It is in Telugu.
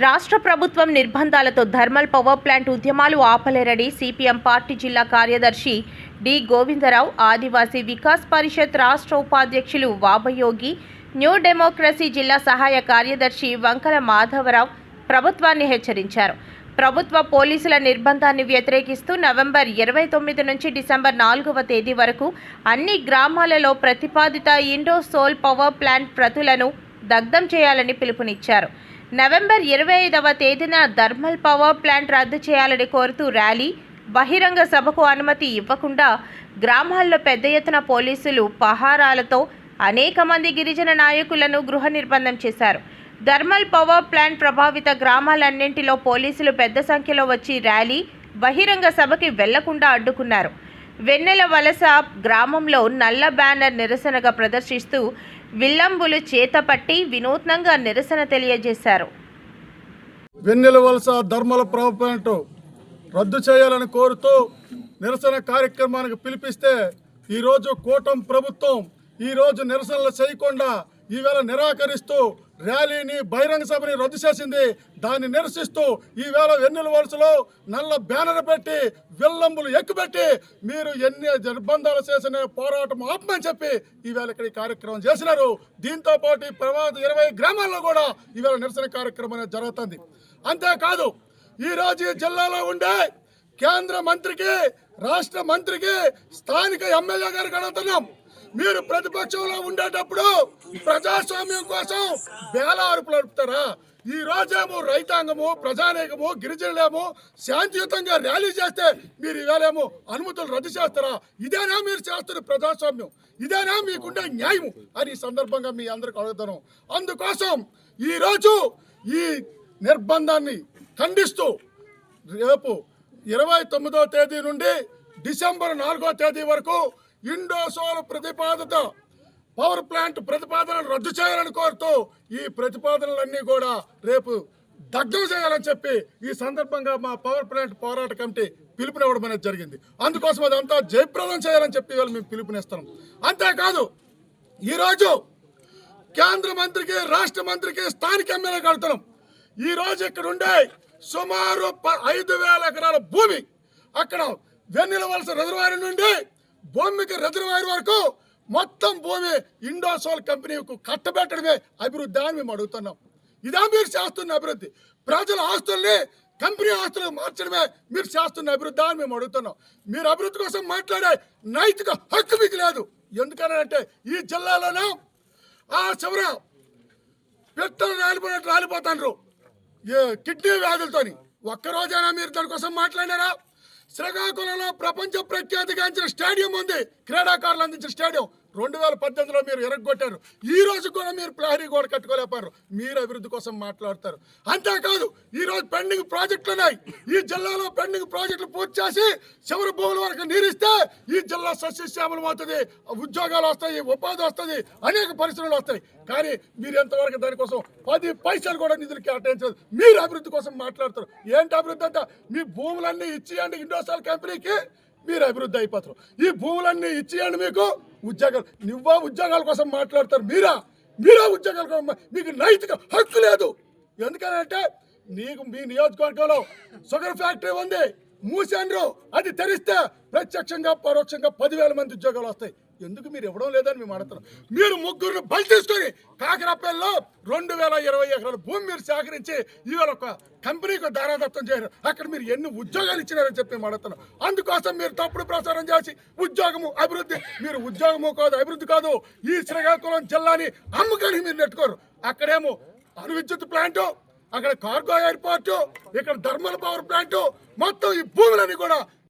రాష్ట్ర ప్రభుత్వం నిర్బంధాలతో థర్మల్ పవర్ ప్లాంట్ ఉద్యమాలు ఆపలేరని సిపిఎం పార్టీ జిల్లా కార్యదర్శి డి గోవిందరావు ఆదివాసీ వికాస్ పరిషత్ రాష్ట్ర ఉపాధ్యక్షులు వాబయోగి న్యూ డెమోక్రసీ జిల్లా సహాయ కార్యదర్శి వంకల మాధవరావు ప్రభుత్వాన్ని హెచ్చరించారు. ప్రభుత్వ పోలీసుల నిర్బంధాన్ని వ్యతిరేకిస్తూ నవంబర్ ఇరవై తొమ్మిది నుంచి డిసెంబర్ నాలుగవ తేదీ వరకు అన్ని గ్రామాలలో ప్రతిపాదిత ఇండో సోల్ పవర్ ప్లాంట్ ప్రతులను దగ్ధం చేయాలని పిలుపునిచ్చారు. నవంబర్ ఇరవై ఐదవ తేదీన థర్మల్ పవర్ ప్లాంట్ రద్దు చేయాలని కోరుతూ ర్యాలీ బహిరంగ సభకు అనుమతి ఇవ్వకుండా గ్రామాల్లో పెద్ద ఎత్తున పోలీసులు పహారాలతో అనేక మంది గిరిజన నాయకులను గృహ నిర్బంధం చేశారు. థర్మల్ పవర్ ప్లాంట్ ప్రభావిత గ్రామాలన్నింటిలో పోలీసులు పెద్ద సంఖ్యలో వచ్చి ర్యాలీ బహిరంగ సభకి వెళ్ళకుండా అడ్డుకున్నారు. వెన్నెల వలస గ్రామంలో నల్ల బ్యానర్ నిరసనగా ప్రదర్శిస్తూ విల్లంబులు చేతపట్టి వినూత్నంగా నిరసన తెలియజేశారు. వెన్నెల వలస ధర్మల ప్రభుత్వం రద్దు చేయాలని కోరుతూ నిరసన కార్యక్రమానికి పిలిపిస్తే ఈరోజు కూటమి ప్రభుత్వం ఈరోజు నిరసనలు చేయకుండా ఈవేళ నిరాకరిస్తూ ర్యాలీని బహిరంగ సభని రద్దు చేసింది. దాన్ని నిరసిస్తూ ఈవేళ వెన్నెల వలసలో నల్ల బ్యానర్ పెట్టి విల్లంబులు ఎక్కుపెట్టి మీరు ఎన్ని నిర్బంధాలు చేసిన పోరాటం ఆపమని చెప్పి ఈవేళ ఇక్కడ ఈ కార్యక్రమం చేసినారు. దీంతో పాటు ప్రమాద ఇరవై గ్రామాల్లో కూడా ఈవేళ నిరసన కార్యక్రమం అనేది జరుగుతుంది. అంతేకాదు ఈ రోజు ఈ జిల్లాలో ఉండే కేంద్ర మంత్రికి రాష్ట్ర మంత్రికి స్థానిక ఎమ్మెల్యే గారికి అడుగుతున్నాం. మీరు ప్రతిపక్షంలో ఉండేటప్పుడు ప్రజాస్వామ్యం కోసం బేలారుపులు నడుపుతారా? ఈ రోజేమో రైతాంగము ప్రజానేకము గిరిజనులేమో శాంతియుతంగా ర్యాలీ చేస్తే మీరు ఇవాళేమో అనుమతులు రద్దు చేస్తారా? ఇదేనా మీరు చేస్తున్న ప్రజాస్వామ్యం? ఇదేనా మీకుండే న్యాయం అని సందర్భంగా మీ అందరికి అడుగుతాను. అందుకోసం ఈరోజు ఈ నిర్బంధాన్ని ఖండిస్తూ రేపు ఇరవై తొమ్మిదో తేదీ నుండి డిసెంబర్ నాలుగో తేదీ వరకు ఇండోసోల్ ప్రతిపాదిత పవర్ ప్లాంట్ ప్రతిపాదనలు రద్దు చేయాలని కోరుతూ ఈ ప్రతిపాదనలన్నీ కూడా రేపు దగ్ధం చేయాలని చెప్పి ఈ సందర్భంగా మా పవర్ ప్లాంట్ పోరాట కమిటీ పిలుపునివ్వడం అనేది జరిగింది. అందుకోసం అదంతా జయప్రదం చేయాలని చెప్పి వాళ్ళు మేము పిలుపునిస్తున్నాం అంతేకాదు ఈరోజు కేంద్ర మంత్రికి రాష్ట్ర మంత్రికి స్థానిక ఎమ్మెల్యే కడుతున్నాం. ఈ రోజు ఇక్కడ ఉండే సుమారు ప- ఐదు వేల ఎకరాల భూమి అక్కడ వెన్నెల వలస రిజర్వాయర్ నుండి భూమికి రిజర్వాయర్ వరకు మొత్తం భూమి ఇండోసోల్ కంపెనీకు కట్టబెట్టడమే అభివృద్ధి అని మేము అడుగుతున్నాం. ఇదా మీరు చేస్తున్న అభివృద్ధి. ప్రజల ఆస్తుల్ని కంపెనీ ఆస్తులకు మార్చడమే మీరు చేస్తున్న అభివృద్ధి అని మేము అడుగుతున్నాం. మీరు అభివృద్ధి కోసం మాట్లాడే నైతిక హక్కు మీకు లేదు. ఎందుకనంటే ఈ జిల్లాలోనే ఆ చివర పెట్టలు రాలిపోయినట్టు రాలిపోతాండ్రు. A kidney వ్యాధులతోని. ఒక్కరోజైనా మీరు దానికోసం మాట్లాడారా శ్రీకాకుళంలో ప్రపంచ ప్రఖ్యాతిగాంచిన స్టేడియం ఉంది. క్రీడాకారులు అందించిన స్టేడియం. రెండు వేల పద్దెనిమిదిలో మీరు ఎరగొట్టారు. ఈ రోజు కూడా మీరు ప్రహరీ గోడ కట్టుకోలేపారు మీరు అభివృద్ధి కోసం మాట్లాడతారు. అంతేకాదు ఈ రోజు పెండింగ్ ప్రాజెక్టులు ఉన్నాయి. ఈ జిల్లాలో పెండింగ్ ప్రాజెక్టులు పూర్తి చేసి చివరి భూముల వరకు నీరిస్తే ఈ జిల్లా సస్యశ్యామలం అవుతుంది ఉద్యోగాలు వస్తాయి ఉపాధి వస్తుంది అనేక పరిశ్రమలు వస్తాయి. కానీ మీరు ఎంతవరకు దానికోసం పది పైసలు కూడా నిధులు కేటాయించదు మీరు అభివృద్ధి కోసం మాట్లాడతారు. ఏంటి అభివృద్ధి అంటే మీ భూములన్నీ ఇచ్చేయండి ఇండోసాల్ కంపెనీకి మీరు అభివృద్ధి అయిపోతారు. ఈ భూములన్నీ ఇచ్చేయండి మీకు ఉద్యోగాలు నువ్వా ఉద్యోగాల కోసం మాట్లాడతారు మీరా? మీరా ఉద్యోగాల కోసం మీకు నైతిక హక్కు లేదు. ఎందుకనంటే నీకు మీ నియోజకవర్గంలో షుగర్ ఫ్యాక్టరీ ఉంది. మూసేండ్రు. అది తెరిస్తే ప్రత్యక్షంగా పరోక్షంగా పదివేల మంది ఉద్యోగాలు వస్తాయి. ఎందుకు మీరు ఇవ్వడం లేదని మేము అడుగుతున్నాం. మీరు ముగ్గురు బలి తీసుకొని కాకరాపల్లిలో రెండు వేల ఇరవై ఎకరాల భూమి మీరు సేకరించి ఈవేళ ఒక కంపెనీకి దారాదత్తం చేయరు. అక్కడ మీరు ఎన్ని ఉద్యోగాలు ఇచ్చినారని చెప్పి మేము అడుగుతున్నాం. అందుకోసం మీరు తప్పుడు ప్రచారం చేసి ఉద్యోగము అభివృద్ధి మీరు ఉద్యోగము కాదు అభివృద్ధి కాదు ఈ శ్రీకాకుళం జిల్లాని అమ్మకానికి మీరు నెట్టుకోరు అక్కడేమో అణు విద్యుత్ ప్లాంటు అక్కడ కార్గో ఎయిర్పోర్టు ఇక్కడ థర్మల్ పవర్ ప్లాంటు మొత్తం ఈ భూములన్నీ కూడా